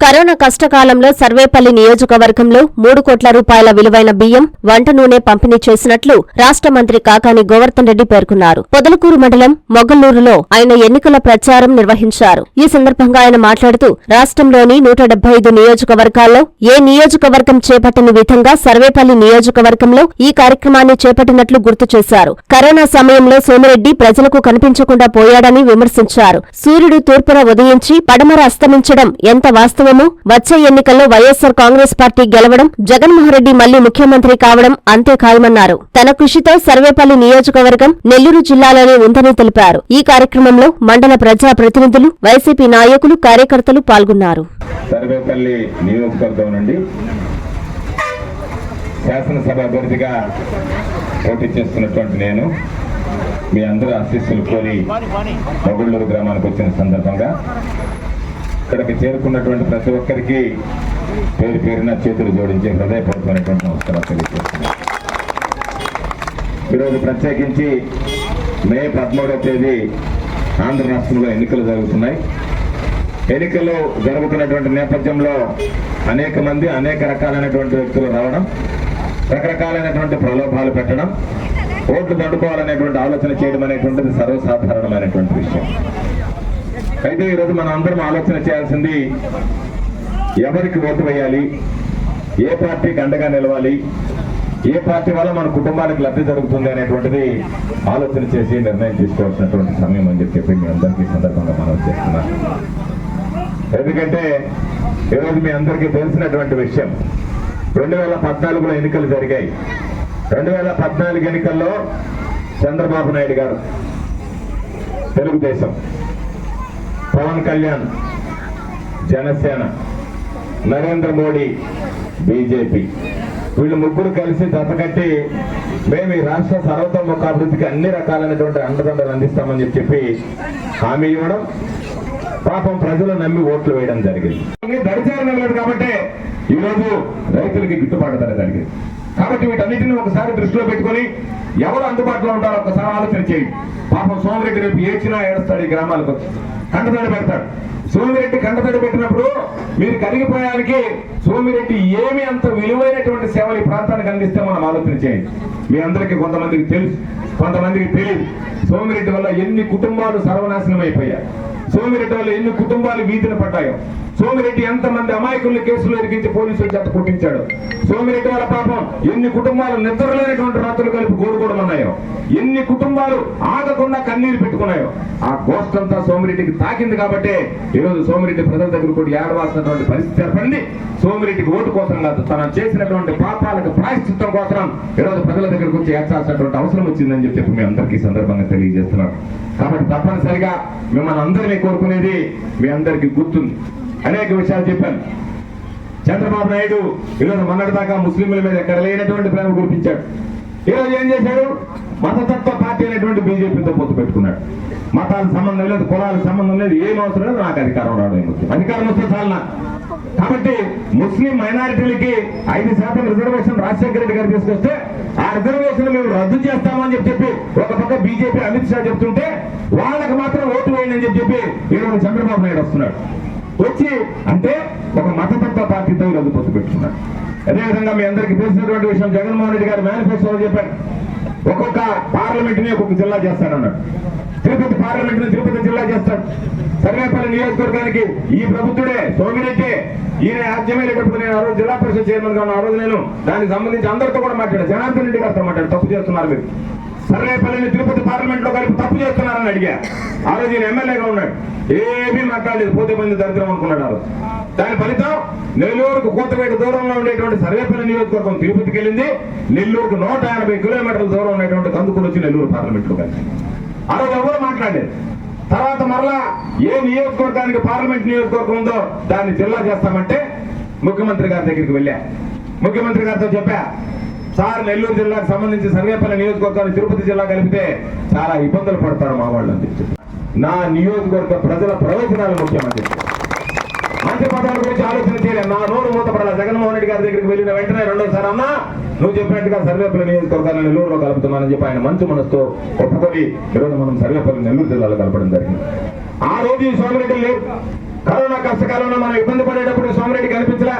Corona కష్టకాలంలో సర్వేపల్లి నియోజకవర్గంలో మూడు కోట్ల రూపాయల విలువైన బియ్యం వంట నూనె పంపిణీ చేసినట్లు రాష్ట్ర మంత్రి కాకాని గోవర్ధన్ రెడ్డి పేర్కొన్నారు. పొదలకూరు మండలం మొగల్లూరులో ఆయన ఎన్నికల ప్రచారం నిర్వహించారు. ఈ సందర్భంగా ఆయన మాట్లాడుతూ రాష్ట్రంలోని నూట ఐదు నియోజకవర్గాల్లో ఏ నియోజకవర్గం చేపట్టని విధంగా సర్వేపల్లి నియోజకవర్గంలో ఈ కార్యక్రమాన్ని చేపట్టినట్లు గుర్తు చేశారు. కరోనా సమయంలో సోమిరెడ్డి ప్రజలకు కనిపించకుండా పోయాడని విమర్శించారు. సూర్యుడు తూర్పున ఉదయించి పడమర అస్తమించడం ఎంత వాస్తవం? వాస్తవము వచ్చే ఎన్నికల్లో వైఎస్సార్ కాంగ్రెస్ పార్టీ గెలవడం జగన్మోహన్ రెడ్డి మళ్ళీ ముఖ్యమంత్రి కావడం అంతే ఖాయమన్నారు తన కృషితో సర్వేపల్లి నియోజకవర్గం నెల్లూరు జిల్లాలోనే ఉందని తెలిపారు. ఈ కార్యక్రమంలో మండల ప్రజా ప్రతినిధులు వైసీపీ నాయకులు కార్యకర్తలు పాల్గొన్నారు. సర్వేపల్లి నియోజకవర్గం నుండి శాసనసభ అభ్యర్థిగా పోటీ చేస్తున్నటువంటి నేను మీ అందరూ ఆశీస్సులు కోరి మొగుళ్ళూరు గ్రామానికి వచ్చిన సందర్భంగా ఇక్కడికి చేరుకున్నటువంటి ప్రతి ఒక్కరికి పేరు పేరున చేతులు జోడించి హృదయపూర్వకమైనటువంటి నమస్కారం తెలియజేస్తున్నాను. ఈరోజు ప్రత్యేకించి మే పదమూడవ తేదీ ఆంధ్ర రాష్ట్రంలో ఎన్నికలు జరుగుతున్నాయి. ఎన్నికలు జరుగుతున్నటువంటి నేపథ్యంలో అనేక మంది అనేక రకాలైనటువంటి వ్యక్తులు రావడం రకరకాలైనటువంటి ప్రలోభాలు పెట్టడం ఓట్లు దండుకోవాలనేటువంటి ఆలోచన చేయడం అనేటువంటిది సర్వసాధారణమైనటువంటి విషయం. అయితే ఈరోజు మనం అందరం ఆలోచన చేయాల్సింది ఎవరికి ఓటు వేయాలి? ఏ పార్టీకి అండగా నిలవాలి? ఏ పార్టీ వల్ల మన కుటుంబానికి లబ్ధి జరుగుతుంది అనేటువంటిది ఆలోచన చేసి నిర్ణయం తీసుకోవాల్సినటువంటి సమయం అని చెప్పి మీ అందరికీ సందర్భంగా మనం చేస్తున్నాను ఎందుకంటే ఈరోజు మీ అందరికీ తెలిసినటువంటి విషయం రెండు వేల పద్నాలుగులో ఎన్నికలు జరిగాయి. రెండు వేల పద్నాలుగు ఎన్నికల్లో చంద్రబాబు నాయుడు గారు తెలుగుదేశం. పవన్ కళ్యాణ్ జనసేన నరేంద్ర మోడీ బీజేపీ. వీళ్ళు ముగ్గురు కలిసి జతకట్టి మేము ఈ రాష్ట్ర సర్వతోముఖ అభివృద్ధికి అన్ని రకాలైనటువంటి అండదండలు అందిస్తామని చెప్పి హామీ ఇవ్వడం పాపం ప్రజలు నమ్మి ఓట్లు వేయడం జరిగింది. దరిచారం లేదు కాబట్టి ఈరోజు రైతులకి గిట్టుబాటు ధర జరిగింది. కాబట్టి వీటన్నిటిని ఒకసారి దృష్టిలో పెట్టుకొని ఎవరు అందుబాటులో ఉంటారో ఒకసారి ఆలోచన చేయండి. పాప సోమిరెడ్డి రేపు ఏడ్చినా ఏడుస్తాడు ఈ గ్రామాలకు వచ్చి. కంటతడి పెడతాడు. సోమిరెడ్డి కంటతడి పెట్టినప్పుడు మీరు కలిగిపోయడానికి సోమిరెడ్డి ఏమి అంత విలువైనటువంటి సేవలు ఈ ప్రాంతానికి అందిస్తే మనం ఆలోచన చేయండి. మీ అందరికీ కొంతమందికి తెలుసు. కొంతమందికి తెలియదు. సోమిరెడ్డి వల్ల ఎన్ని కుటుంబాలు సర్వనాశనం అయిపోయాయి సోమిరెడ్డి వల్ల ఎన్ని కుటుంబాలు వీధిన పడ్డాయో. సోమిరెడ్డి ఎంతమంది అమాయకుల్ని కేసులు ఎరిగించి పోలీసులు చేత పుట్టించాడు సోమిరెడ్డి వాళ్ళ పాపం ఎన్ని కుటుంబాలు నిద్రలేనటువంటి రాత్రులు కలిపి గోడుకోవడమన్నాయో ఎన్ని కుటుంబాలు ఆగకుండా కన్నీరు పెట్టుకున్నాయో? ఆ గోష్టంతా సోమిరెడ్డికి తాకింది కాబట్టి ఈరోజు సోమిరెడ్డి ప్రజల దగ్గర కూడా ఏడవాల్సినటువంటి పరిస్థితి ఏర్పడింది. సోమిరెడ్డికి ఓటు కోసం కాదు తను చేసినటువంటి పాపాలకు ప్రాయశ్చిత్తం కోసం ఈరోజు ప్రజల దగ్గరకు వచ్చి ఏర్చాల్సినటువంటి అవసరం వచ్చిందని చెప్పి చెప్పి మీ అందరికీ సందర్భంగా తెలియజేస్తున్నాను. కాబట్టి తప్పనిసరిగా మిమ్మల్ని అందరినీ కోరుకునేది మీ అందరికీ గుర్తుంది. అనేక విషయాలు చెప్పాను. చంద్రబాబు నాయుడు ఈరోజు మొన్నటిదాకా ముస్లింల మీద ఎక్కడ లేనటువంటి ప్రేమ కురిపించాడు. ఈరోజు ఏం చేశాడు? మతతత్వ పార్టీ అనేటువంటి బీజేపీతో పొత్తు పెట్టుకున్నాడు. మతాలకు సంబంధం లేదు కులాలకు సంబంధం లేదు ఏం అవసరం లేదు నాకు అధికారం రావడం ముఖ్యం? అధికారం వస్తే చాలన కాబట్టి ముస్లిం మైనారిటీలకి ఐదు శాతం రిజర్వేషన్ రాజశేఖర రెడ్డి గారు తీసుకొస్తే ఆ రిజర్వేషన్ మేము రద్దు చేస్తామని చెప్పి చెప్పి ఒక పక్క బీజేపీ అమిత్ షా చెప్తుంటే వాళ్ళకి మాత్రం ఓటు వేయండి అని చెప్పి చెప్పి ఈరోజు చంద్రబాబు నాయుడు వస్తున్నాడు. వచ్చి అంటే ఒక మతతత్వ పార్టీతో ఈరోజు పొత్తు పెట్టుకున్నాడు అదేవిధంగా మీ అందరికీ తెలిసినటువంటి విషయం జగన్మోహన్ రెడ్డి గారు మేనిఫెస్టోలో చెప్పాడు ఒక్కొక్క పార్లమెంట్ని ఒక్కొక్క జిల్లా చేస్తానన్నాడు. తిరుపతి పార్లమెంట్ని తిరుపతి జిల్లా చేస్తాడు. సర్వేపల్లి నియోజకవర్గానికి ఈ ప్రభుత్వుడే సోమిరెడ్డి. ఈయన ఆద్యమైనప్పుడు నేను ఆ రోజు జిల్లా పరిషత్ చైర్మన్గా ఉన్న ఆ రోజు నేను దానికి సంబంధించి అందరితో కూడా మాట్లాడాను. జనార్దన్ రెడ్డి గారితో మాట్లాడాను. తప్పు చేస్తున్నారు మీరు. సర్వేపల్లిని తిరుపతి పార్లమెంట్లో కలిపి తప్పు చేస్తున్నారని అడిగా. ఆ రోజు ఈయన ఎమ్మెల్యేగా ఉన్నాడు ఏమీ మాట్లాడలేదు. పోతే మంది దరిద్రం అనుకున్నాడు ఆ రోజు దాని ఫలితం నెల్లూరుకు కోతపేట దూరంలో ఉండేటువంటి సర్వేపల్లి నియోజకవర్గం తిరుపతికి వెళ్ళింది. నెల్లూరుకు నూట ఎనభై కిలోమీటర్ల దూరం ఉన్నటువంటి కందుకూరు వచ్చి నెల్లూరు పార్లమెంట్లో కలిసి ఆ రోజు ఎవరు మాట్లాడలేదు. తర్వాత మరలా ఏ నియోజకవర్గానికి పార్లమెంట్ నియోజకవర్గం ఉందో దాన్ని జిల్లా చేస్తామంటే ముఖ్యమంత్రి గారి దగ్గరికి వెళ్ళా. ముఖ్యమంత్రి గారితో చెప్పా సార్ నెల్లూరు జిల్లాకు సంబంధించి సర్వేపల్లి నియోజకవర్గాన్ని తిరుపతి జిల్లా కలిపితే చాలా ఇబ్బందులు పడతారు మా వాళ్ళు అని నా నియోజకవర్గ ప్రజల ప్రయోజనాలు ముఖ్యమంత్రి మంత్రి గురించి ఆలోచన చేయలేదు నా నోరు మూతపడాల. జగన్మోహన్ రెడ్డి గారి దగ్గరికి వెళ్ళిన వెంటనే రెండోసారి అన్నా నువ్వు చెప్పినట్టుగా సర్వేపల్లి నియోజకవర్గాన్ని నెల్లూరులో కలుపుతున్నానని చెప్పి ఆయన మంచి మనసుతో ఒప్పుకొని ఈరోజు మనం సర్వేపల్లి నెల్లూరు జిల్లాలో కలపడం జరిగింది. ఆ రోజు ఈ సోమిరెడ్డి లేవు కరోనా కష్టకాలంలో మనం ఇబ్బంది పడేటప్పుడు సోమిరెడ్డి కనిపించలా.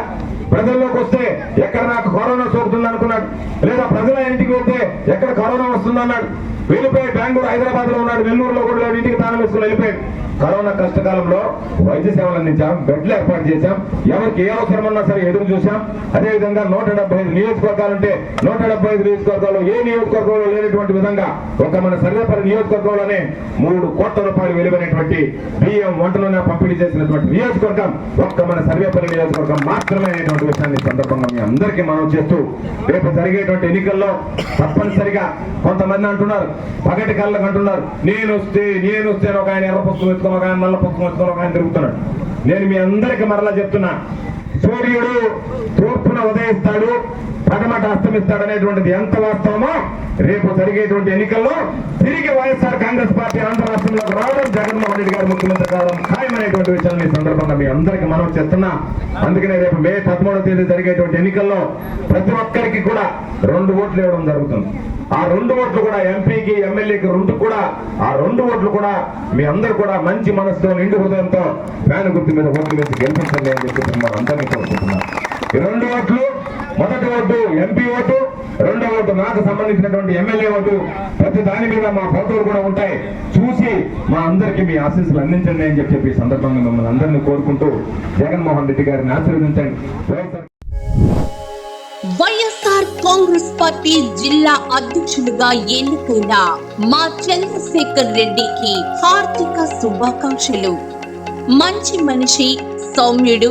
ప్రజల్లోకి వస్తే ఎక్కడ నాకు కరోనా సోకుతుంది అనుకున్నాడు. లేదా ప్రజల ఇంటికి వెళ్తే ఎక్కడ కరోనా వస్తుంది అన్నాడు వెళ్ళిపోయి బెంగళూరు హైదరాబాద్లో ఉన్నాడు. నెల్లూరులో కూడా ఇంటికి తాళం వేసుకుని వెళ్ళిపోయాడు. కరోనా కష్టకాలంలో వైద్య సేవలు అందించాం బెడ్లు ఏర్పాటు చేశాం. ఎవరికి ఏ అవసరం ఉన్నా సరే ఎదురు చూశాం. అదే విధంగా నూట డెబ్బై ఐదు నియోజకవర్గాలుంటే నూట డెబ్బై ఐదు నియోజకవర్గాల్లో ఏ నియోజకవర్గంలో లేనటువంటి విధంగా ఒక మన సర్వేపల్లి నియోజకవర్గంలోనే మూడు కోట్ల రూపాయలు విలువైనటువంటి బియ్యం వంటలోనే పంపిణీ చేసినటువంటి నియోజకవర్గం ఒక్క మన సర్వేపల్లి నియోజకవర్గం మాత్రమే అనేటువంటి విషయాన్ని సందర్భంగా మీ అందరికీ మనం చేస్తూ రేపు జరిగేటువంటి ఎన్నికల్లో తప్పనిసరిగా కొంతమంది అంటున్నారు పగటి కళ్ళకు అంటున్నారు నేను వస్తే నేను వస్తే ఒక ఆయన ఎర్ర పుస్తకం ఎత్తుకొని ఒక నల్ల పుస్తకం ఎత్తుకొని తిరుగుతున్నాడు. నేను మీ అందరికి మరలా చెప్తున్నా. సూర్యుడు తూర్పున ఉదయిస్తాడు. పడమట అస్తమిస్తాడనేటువంటిది ఎంత వాస్తవమో రేపు జరిగేటువంటి ఎన్నికల్లో తిరిగి వైఎస్ఆర్ కాంగ్రెస్ పార్టీ ఆంధ్ర రాష్ట్రంలోకి రావడం జగన్మోహన్ రెడ్డి గారు ముఖ్యమంత్రి కావడం ఖాయమనేటువంటి విషయాన్ని ఈ సందర్భంగా మీ అందరికీ మనం చేస్తున్నా. అందుకనే రేపు మే పదమూడవ తేదీ జరిగేటువంటి ఎన్నికల్లో ప్రతి ఒక్కరికి కూడా రెండు ఓట్లు ఇవ్వడం జరుగుతుంది. ఆ రెండు ఓట్లు కూడా ఎంపీకి ఎమ్మెల్యేకి రెండు కూడా ఆ రెండు ఓట్లు కూడా మీ అందరు కూడా మంచి మనసుతో నిండు హృదయంతో ఫ్యాన్ గుర్తు మీద ఓట్లు వేసి గెలిపించండి అని చెప్పి మిమ్మల్ని అందరినీ కోరుకుంటున్నాను. ఈ రెండు ఓట్లు మొదటి ఓటు ఎంపీ ఓటు రెండో ఓటు నాకు సంబంధించినటువంటి ఎమ్మెల్యే ఓటు. ప్రతి దాని మీద మా ఫోటోలు కూడా ఉంటాయి. చూసి మా అందరికి మీ ఆశీస్సులు అందించండి అని చెప్పి సందర్భంగా మిమ్మల్ని అందరినీ కోరుకుంటూ జగన్మోహన్ రెడ్డి గారిని ఆశీర్వదించండి. వైఎస్ఆర్ కాంగ్రెస్ పార్టీ జిల్లా అధ్యక్షుడిగా ఎన్నికైన మా చంద్రశేఖర్ రెడ్డికి హార్దిక శుభాకాంక్షలు. మంచి మనిషి సౌమ్యుడు